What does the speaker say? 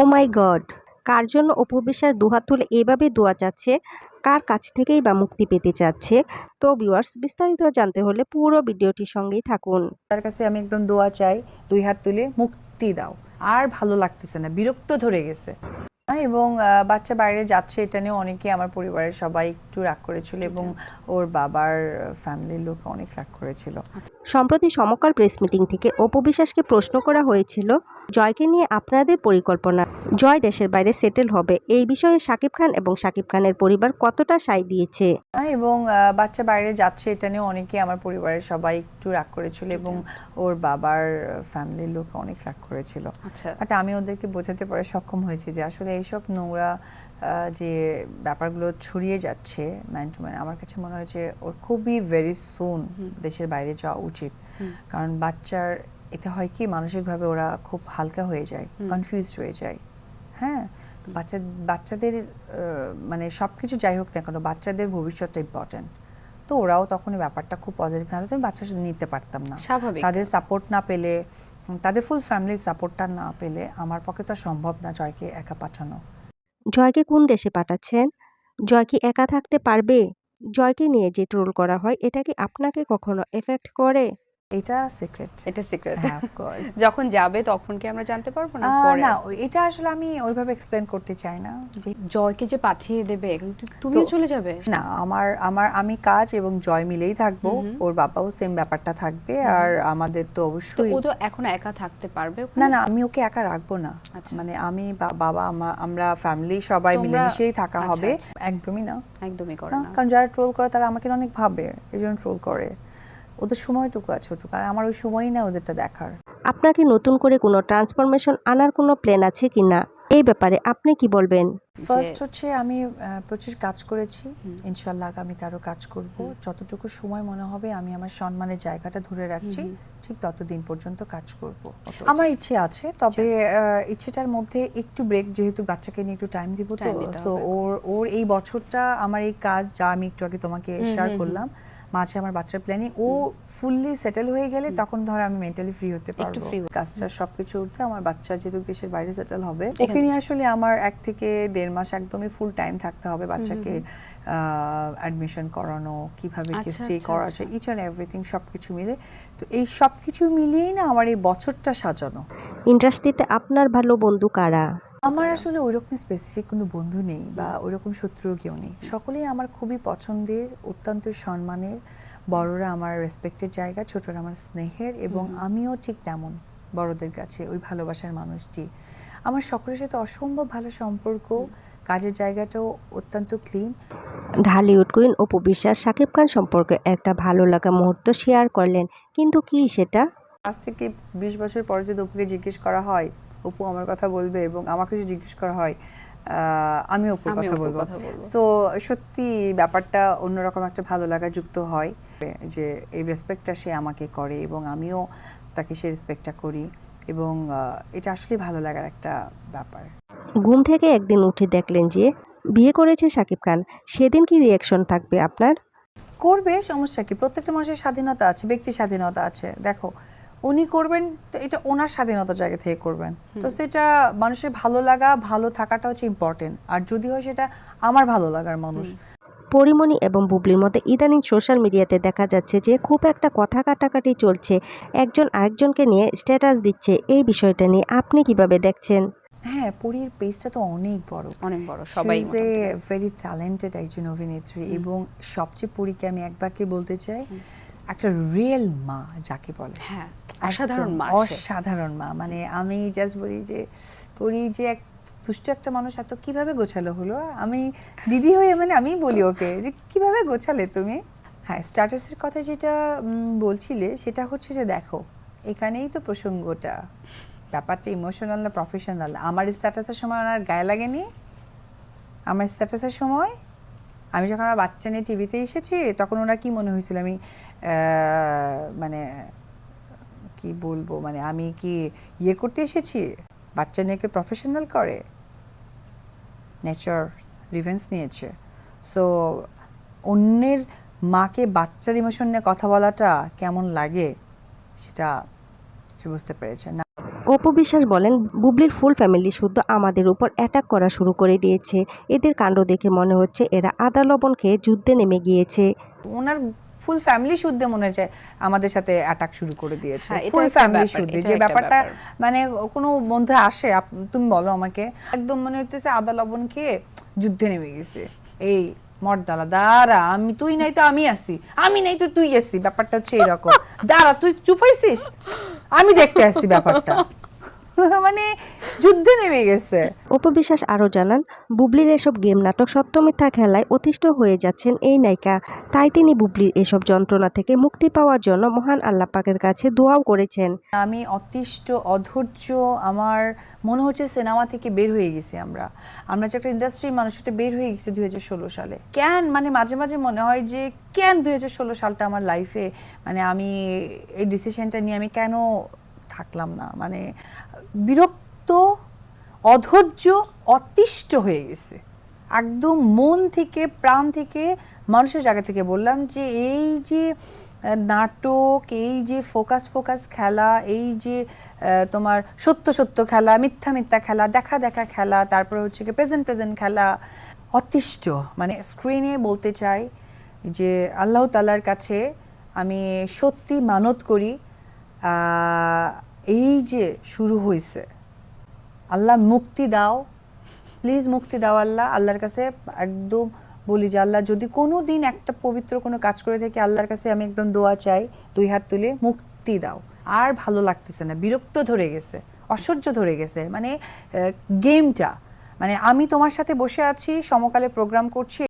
ও মাই god কার জন্য অপু বিশ্বাস দুহাত তুলে এভাবে দোয়া চাচ্ছে? কার কাছ থেকেই বা মুক্তি পেতে চাচ্ছে? তো ভিউয়ার্স বিস্তারিত জানতে হলে পুরো ভিডিওটির সঙ্গেই থাকুন। তার কাছে আমি একদম দোয়া চাই দুই হাত তুলে মুক্তি দাও। আর ভালো লাগতেছে না বিরক্ত ধরে গেছে। হ্যাঁ, এবং বাচ্চা বাইরে যাচ্ছে এটা নিয়ে অনেকে আমার পরিবারের সবাই একটু রাগ করেছিল এবং ওর বাবার ফ্যামিলির লোক অনেক রাগ করেছিল। সম্প্রতি সমকাল প্রেস মিটিং থেকে অপু বিশ্বাসকে প্রশ্ন করা হয়েছিল জয়কে নিয়ে আপনাদের পরিকল্পনা। জয় দেশের বাইরে সেটেল হবে। এই বিষয়ে শাকিব খান এবং শাকিব খানের পরিবার কতটা সায় দিয়েছে? হ্যাঁ, এবং বাচ্চা বাইরে যাচ্ছে এটা নিয়ে অনেকে আমার পরিবারের সবাই একটু রাগ করেছিল এবং ওর বাবার ফ্যামিলির লোক অনেক রাগ করেছিল। আচ্ছা। বাট আমি ওদেরকে বোঝাতে পারে সক্ষম হয়েছি যে আসলে এইসব নোংরা যে ব্যাপারগুলো ছড়িয়ে যাচ্ছে ম্যান টু ম্যান আমার কাছে মনে হয়েছে ওর খুবই ভেরি সুন দেশের বাইরে যাওয়া উচিত। কারণ বাচ্চার এতে হয় কি মানসিকভাবে ওরা খুব হালকা হয়ে যায় কনফিউজড হয়ে যায়। হ্যাঁ? তো বাচ্চা বাচ্চাদের মানে সব কিছু যাই হোক না কেন বাচ্চাদের ভবিষ্যৎটা ইম্পর্টেন্ট তো ওরাও তখন ব্যাপারটা খুব পজিটিভ না আমি বাচ্চা নিতে পারতাম না। স্বাভাবিক। তাদের সাপোর্ট না পেলে তাদের ফুল ফ্যামিলির সাপোর্টটা না পেলে আমার পক্ষে তো সম্ভব না জয়কে একা পাঠানো। জয়কে কোন দেশে পাঠাচ্ছেন? জয় কি একা থাকতে পারবে? জয়কে নিয়ে যে ট্রোল করা হয় এটা কি আপনাকে কখনো এফেক্ট করে? এটা সিক্রেট এটা সিক্রেট হ্যাঁ অফকোর্স যখন যাবে তখন কি আমরা জানতে পারব না পরে না এটা আসলে আমি ওইভাবে এক্সপ্লেন করতে চাই না। যে জয়কে যে পাঠিয়ে দেবে তুমিও চলে যাবে? না আমার আমার আমি কাজ এবং জয় মিলেই থাকব। ওর বাবাও সেম ব্যাপারটা থাকবে আর আমাদের তো অবশ্যই ও তো এখন একা থাকতে পারবে না না আমি ওকে একা রাখব না। আচ্ছা। মানে আমি বাবা আমরা ফ্যামিলি সবাই মিলেমিশেই থাকা আচ্ছা, হবে। আচ্ছা। একদমই না। একদমই করে না, না। কারণ যারা ট্রোল করে তারা আমাকে অনেক ভাবে এই জন্য ট্রোল করে। ওদের সময়টুকু আছে ওটুকু। আর আমার ওই সময়ই না ওদেরটা দেখার। আপনার কি নতুন করে কোনো ট্রান্সফরমেশন আনার কোনো প্ল্যান আছে কি না? এই ব্যাপারে আপনি কি বলবেন? ফার্স্ট হচ্ছে আমি প্রচুর কাজ করেছি। ইনশাল্লাহ আগামীতে আরও কাজ করব। যতটুকু সময় মনে হবে আমি আমার সম্মানের জায়গাটা ধরে রাখছি। ঠিক ততদিন পর্যন্ত কাজ করব। আমার ইচ্ছে আছে তবে আহ, ইচ্ছেটার মধ্যে একটু ব্রেক যেহেতু বাচ্চাকে নিয়ে একটু টাইম দিব তো সো ওর ওর এই বছরটা আমার এই কাজ যা আমি একটু আগে তোমাকে শেয়ার করলাম মাঝে আমার বাচ্চার প্ল্যানিং ও ফুললি সেটেল হয়ে গেলে তখন ধর আমি মেন্টালি ফ্রি হতে পারব। কাজটা সবকিছু উঠতে আমার বাচ্চা যেহেতু দেশের বাইরে সেটেল হবে ওকে নিয়ে আসলে আমার এক থেকে দেড় মাস একদমই ফুল টাইম থাকতে হবে বাচ্চাকে অ্যাডমিশন করানো কীভাবে কি আচ্ছা, স্টে আচ্ছা, করা আচ্ছা। আছে ইচ অ্যান্ড এভরিথিং সবকিছু মিলে। তো এই সবকিছু মিলিয়েই না আমার এই বছরটা সাজানো। ইন্ডাস্ট্রিতে আপনার ভালো বন্ধু কারা? আমার আসলে ওইরকম স্পেসিফিক কোনো বন্ধু নেই বা ওইরকম শত্রুও কেউ নেই। সকলেই আমার খুবই পছন্দের অত্যন্ত সম্মানের বড়রা আমার রেসপেক্টের জায়গা ছোটরা আমার স্নেহের এবং আমিও ঠিক তেমন বড়দের কাছে ওই ভালোবাসার মানুষটি। আমার সকলের সাথে অসম্ভব ভালো সম্পর্ক কাজের জায়গাটাও অত্যন্ত ক্লিন ঢালিউড কুইন অপু বিশ্বাস শাকিব খান সম্পর্কে একটা ভালো লাগা মুহূর্ত শেয়ার করলেন। কিন্তু কি সেটা? আজ থেকে বিশ বছর পরে যদি অপুকে জিজ্ঞেস করা হয় অপু আমার কথা বলবে এবং আমাকে যদি জিজ্ঞেস করা হয় আমি অপুর কথা বলব। সো সত্যি ব্যাপারটা অন্যরকম একটা ভালো লাগা যুক্ত হয় যে এই রেসপেক্টটা সে আমাকে করে এবং আমিও তাকে সেই রেসপেক্টটা করি এবং এটা আসলে ভালো লাগার একটা ব্যাপার। ঘুম থেকে একদিন উঠে দেখলেন যে বিয়ে করেছে শাকিব খান সেদিন কি রিয়াকশন থাকবে আপনার? করবে সমস্যা কি? প্রত্যেকটা মানুষের স্বাধীনতা আছে ব্যক্তি স্বাধীনতা আছে। দেখো উনি করবেন তো এটা ওনার স্বাধীনতার জায়গা থেকে করবেন। তো সেটা মানুষের ভালো লাগা ভালো থাকাটা হচ্ছে ইম্পর্টেন্ট আর যদি হয় সেটা আমার ভালো লাগার মানুষ। পরিমণি এবং বুবলির মধ্যে ইদানিং সোশ্যাল মিডিয়াতে দেখা যাচ্ছে যে খুব একটা কথা কাটাকাটি চলছে। একজন আরেকজনকে নিয়ে স্ট্যাটাস দিচ্ছে। এই বিষয়টা নিয়ে আপনি কীভাবে দেখছেন? হ্যাঁ পরীর পেজটা তো অনেক বড়। অনেক বড় সবাই যে ভেরি ট্যালেন্টেড একজন অভিনেত্রী এবং সবচেয়ে পরীকে আমি এক বাক্যে বলতে চাই একটা রিয়েল মা যাকে বলে। হ্যাঁ অসাধারণ মা। অসাধারণ মা। মানে আমি জাস্ট বলি যে পরি যে এক দুষ্ট একটা মানুষ এত কীভাবে গোছালো হলো? আমি দিদি হয়ে মানে আমি বলি ওকে যে কীভাবে গোছালে তুমি? হ্যাঁ স্ট্যাটাসের কথা যেটা বলছিলে সেটা হচ্ছে যে দেখো এখানেই তো প্রসঙ্গটা। ব্যাপারটা ইমোশনাল না প্রফেশনাল আমার স্ট্যাটাসের সময় ওনার গায়ে লাগেনি? আমার স্ট্যাটাসের সময় আমি যখন আমার বাচ্চা নিয়ে টিভিতে এসেছি, তখন ওনার কি মনে হয়েছিল? আমি মানে কি বলব? মানে আমি কি ইয়ে করতে এসেছি? বাচ্চা নিয়ে প্রফেশনাল করে? নেচার রিভেন্স নিয়েছে। সো অন্যের মাকে বাচ্চার ইমোশন নিয়ে কথা বলাটা কেমন লাগে, সেটা সে বুঝতে পেরেছে। না অপু বিশ্বাস বলেন বুবলির ফুল ফ্যামিলি শুদ্ধ আমাদের উপর অ্যাটাক করা শুরু করে দিয়েছে। এদের কাণ্ড দেখে মনে হচ্ছে এরা আদা লবণ খেয়ে যুদ্ধে নেমে গিয়েছে। ওনার ফুল ফ্যামিলি শুদ্ধে মনে হয় আমাদের সাথে অ্যাটাক শুরু করে দিয়েছে। হ্যাঁ, ফুল ফ্যামিলি শুদ্ধে যে ব্যাপারটা মানে কোনো মধ্যে আসে তুমি বলো আমাকে একদম মনে হইতেছে আদা লবণ খেয়ে যুদ্ধে নেমে গেছে। এই মর্দালা দাঁড়া আমি তুই নাই তো আমি আছি আমি নাই তো তুই আসি ব্যাপারটা হচ্ছে এরকম। দাঁড়া তুই চুপ হইছিস? আমি দেখতে আসছি ব্যাপারটা। মানে যুদ্ধে নেমে গেছে। অপু বিশ্বাস আরও জানান বুবলির এসব গেম নাটক সত্য মিথ্যা খেলায় অতিষ্ঠ হয়ে যাচ্ছেন এই নায়িকা। তাই তিনি বুবলির এসব যন্ত্রণা থেকে মুক্তি পাওয়ার জন্য মহান আল্লাহ পাকের কাছে দোয়াও করেছেন। আমি অতিষ্ঠ অধৈর্য আমার মনে হচ্ছে সিনেমা থেকে বের হয়ে গেছি আমরা। আমরা যে একটা ইন্ডাস্ট্রির মানুষ এটা বের হয়ে গেছে দুই সালে। কেন? মানে মাঝে মাঝে মনে হয় যে কেন দুই হাজার ষোলো সালটা আমার লাইফে মানে আমি এই ডিসিশনটা নিয়ে আমি কেন থাকলাম না। মানে বিরক্ত, অধৈর্য, অতিষ্ঠ হয়ে গেছে। একদম মন থেকে, প্রাণ থেকে, মানুষের জায়গা থেকে বললাম যে এই যে নাটক, এই যে ফোকাস ফোকাস খেলা, এই যে তোমার সত্য সত্য খেলা, মিথ্যা মিথ্যা খেলা, দেখা দেখা খেলা, তারপরে হচ্ছে কি প্রেজেন্ট প্রেজেন্ট খেলা, অতিষ্ঠ। মানে স্ক্রিনে বলতে চাই যে আল্লাহ তালার কাছে আমি সত্যি মানত করি এই যে শুরু হয়েছে আল্লাহ মুক্তি দাও প্লিজ মুক্তি দাও আল্লাহ। আল্লাহর কাছে একদম বলি যে, আল্লাহ যদি কোনো দিন একটা পবিত্র কোনো কাজ করে থাকি আল্লাহর কাছে আমি একদম দোয়া চাই, দুই হাত তুলে মুক্তি দাও। আর ভালো লাগতেছে না, বিরক্ত ধরে গেছে, অসহ্য ধরে গেছে। মানে গেমটা মানে আমি তোমার সাথে বসে আছি, সমকালে প্রোগ্রাম করছি।